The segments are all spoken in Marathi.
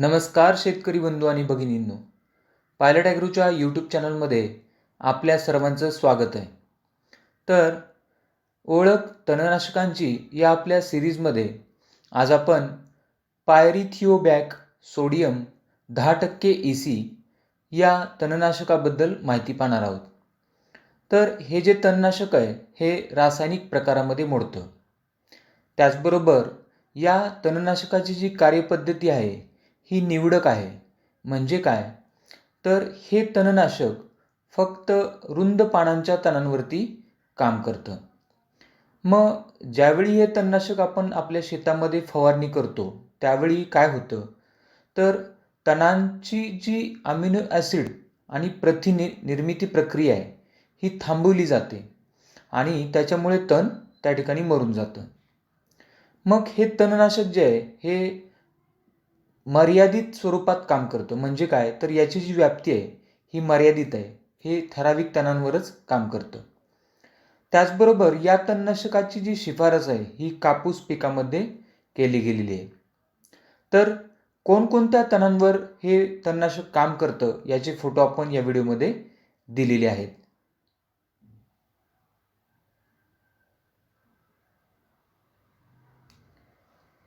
नमस्कार शेतकरी बंधू आणि भगिनींनो. पायलट ॲग्रोच्या यूट्यूब चॅनलमध्ये आपल्या सर्वांचं स्वागत आहे. तर ओळख तणनाशकांची या आपल्या सिरीजमध्ये आज आपण पायरिथिओबॅक सोडियम दहा टक्के ई सी या तणनाशकाबद्दल माहिती पाहणार आहोत. तर हे जे तणनाशक आहे हे रासायनिक प्रकारामध्ये मोडतं. त्याचबरोबर या तणनाशकाची जी कार्यपद्धती आहे ही निवडक आहे. म्हणजे काय? तर हे तणनाशक फक्त रुंद पानांच्या तणांवरती काम करतं. मग ज्यावेळी हे तणनाशक आपण आपल्या शेतामध्ये फवारणी करतो त्यावेळी काय होतं? तर तणांची जी अमिनो ॲसिड आणि प्रथिने निर्मिती प्रक्रिया आहे ही थांबवली जाते आणि त्याच्यामुळे तण त्या ठिकाणी मरून जातं. मग हे तणनाशक जे आहे हे मर्यादित स्वरूपात काम करतो. म्हणजे काय? तर याची जी व्याप्ती आहे ही मर्यादित आहे. हे ठराविक तणांवरच काम करतं. त्याचबरोबर या तणनाशकाची जी शिफारस आहे ही कापूस पिकामध्ये केली गेलेली आहे. तर कोणकोणत्या तणांवर हे तणनाशक काम करतं याचे फोटो आपण या व्हिडिओमध्ये दिलेले आहेत.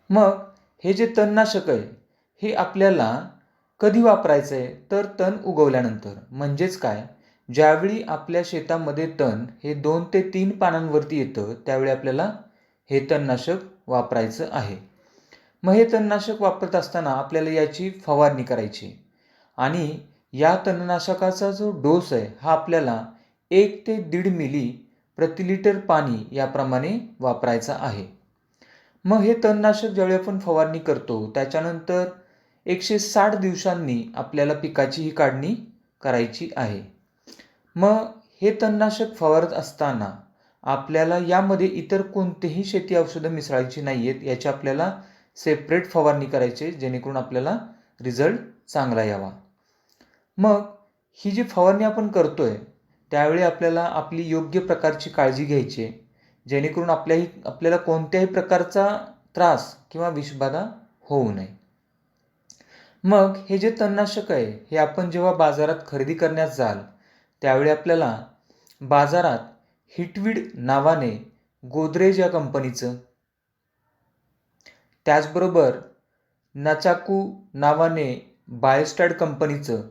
मग हे जे तणनाशक आहे हे आपल्याला कधी वापरायचं आहे तर तण उगवल्यानंतर. म्हणजेच काय? ज्यावेळी आपल्या शेतामध्ये तण हे दोन ते तीन पानांवरती येतं त्यावेळी आपल्याला हे तणनाशक वापरायचं आहे. मग हे तणनाशक वापरत असताना आपल्याला याची फवारणी करायची. आणि या तणनाशकाचा जो डोस आहे हा आपल्याला एक ते दीड मिली प्रति लिटर पाणी याप्रमाणे वापरायचा आहे. मग हे तणनाशक ज्यावेळी आपण फवारणी करतो त्याच्यानंतर एकशे साठ दिवसांनी आपल्याला पिकाची ही काढणी करायची आहे. मग हे तणनाशक फवारत असताना आपल्याला यामध्ये इतर कोणतेही शेती औषधं मिसळायची नाही आहेत याची आपल्याला सेपरेट फवारणी करायची जेणेकरून आपल्याला रिझल्ट चांगला यावा. मग ही जी फवारणी आपण करतो आहे त्यावेळी आपल्याला आपली योग्य प्रकारची काळजी घ्यायची आहे जेणेकरून आपल्याही आपल्याला कोणत्याही प्रकारचा त्रास किंवा विषबाधा होऊ नये. मग हे जे तणनाशक आहे हे आपण जेव्हा बाजारात खरेदी करण्यास जाल त्यावेळी आपल्याला बाजारात हिटवीड नावाने गोदरेज या कंपनीचं त्याचबरोबर नचाकू नावाने बायोस्टॅड कंपनीचं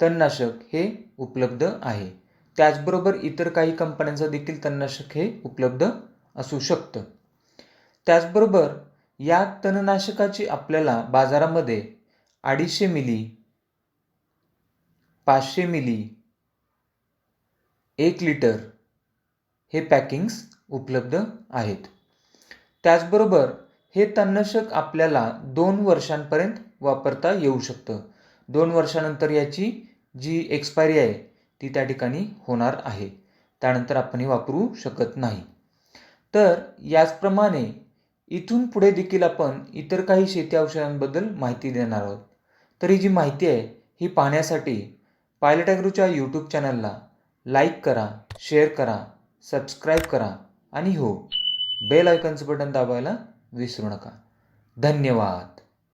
तणनाशक हे उपलब्ध आहे. त्याचबरोबर इतर काही कंपन्यांचं देखील तणनाशक हे उपलब्ध असू शकतं. त्याचबरोबर या तणनाशकाची आपल्याला बाजारामध्ये अडीचशे मिली पाचशे मिली एक लिटर हे पॅकिंग्स उपलब्ध आहेत. त्याचबरोबर हे तणनाशक आपल्याला दोन वर्षांपर्यंत वापरता येऊ शकतं. दोन वर्षानंतर याची जी एक्सपायरी आहे ती त्या ठिकाणी होणार आहे. त्यानंतर आपण हे वापरू शकत नाही. तर याचप्रमाणे इथून पुढे देखील आपण इतर काही शेती औषधांबद्दल माहिती देणार आहोत. तर ही जी माहिती आहे ही पाहण्यासाठी पायलट ॲग्रोच्या यूट्यूब चॅनलला लाईक करा शेअर करा सबस्क्राईब करा आणि हो बेल आयकनचं बटन दाबायला विसरू नका. धन्यवाद.